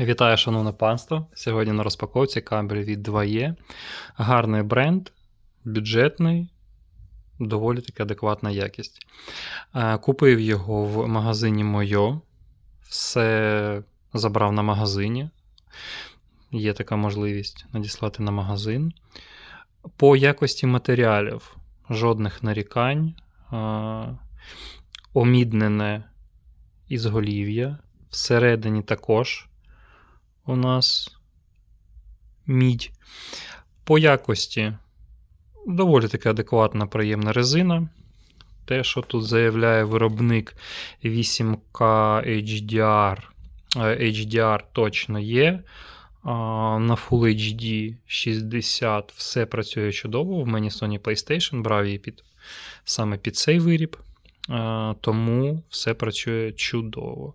Вітаю, шановне панство. Сьогодні на розпаковці кабель від 2E. Гарний бренд, бюджетний, доволі таки адекватна якість. Е, Купив його в магазині Мойо. Все забрав на магазині. Є така можливість надіслати на магазин. По якості матеріалів жодних нарікань. Е, Оміднене ізголів'я. Всередині також у нас мідь. По якості доволі таки адекватна, приємна резина. Те, що тут заявляє виробник 8K HDR, е, HDR точно є. На Full HD 60 все працює чудово. В мені Sony PlayStation брав її під, саме під цей виріб, тому все працює чудово.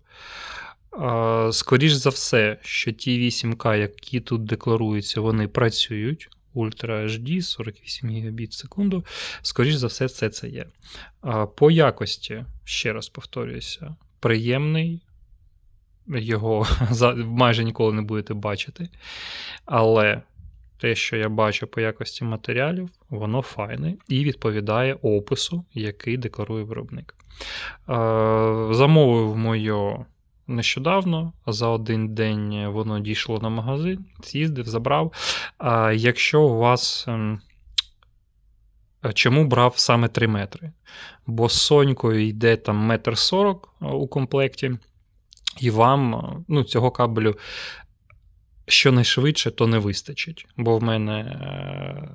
А, Скоріш за все, що ті 8К, які тут декларуються, вони працюють. Ultra HD 48 Гбіт в секунду. Скоріш за все, все це є. По якості, ще раз повторююся, приємний. Його майже ніколи не будете бачити. Але те, що я бачу по якості матеріалів, воно файне і відповідає опису, який декларує виробник. Замовив моє нещодавно. За один день воно дійшло на магазин, з'їздив, забрав. А якщо у вас. ем, е, Чому брав саме 3 метри? Бо з Сонькою йде там метр 40 у комплекті, і вам е, ну, цього кабелю щонайшвидше то не вистачить. Бо в мене е,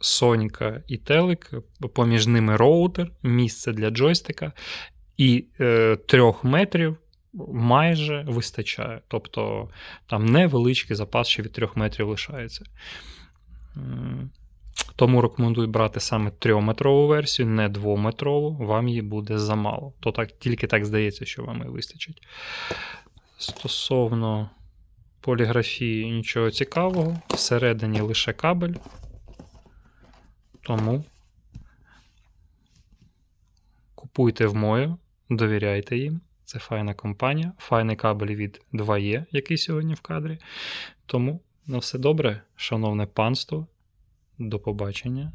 Сонька і телек, поміж ними роутер, місце для джойстика, і е, трьох метрів майже вистачає. Тобто там невеличкий запас ще від трьох метрів лишається. Тому рекомендую брати саме трьохметрову версію, не двометрову, вам її буде замало. То так, тільки так здається, що вам і вистачить. Стосовно поліграфії нічого цікавого, всередині лише кабель. Тому купуйте в мою, довіряйте їм. Це файна компанія, файний кабель від 2E, який сьогодні в кадрі. Тому на все добре, шановне панство. До побачення.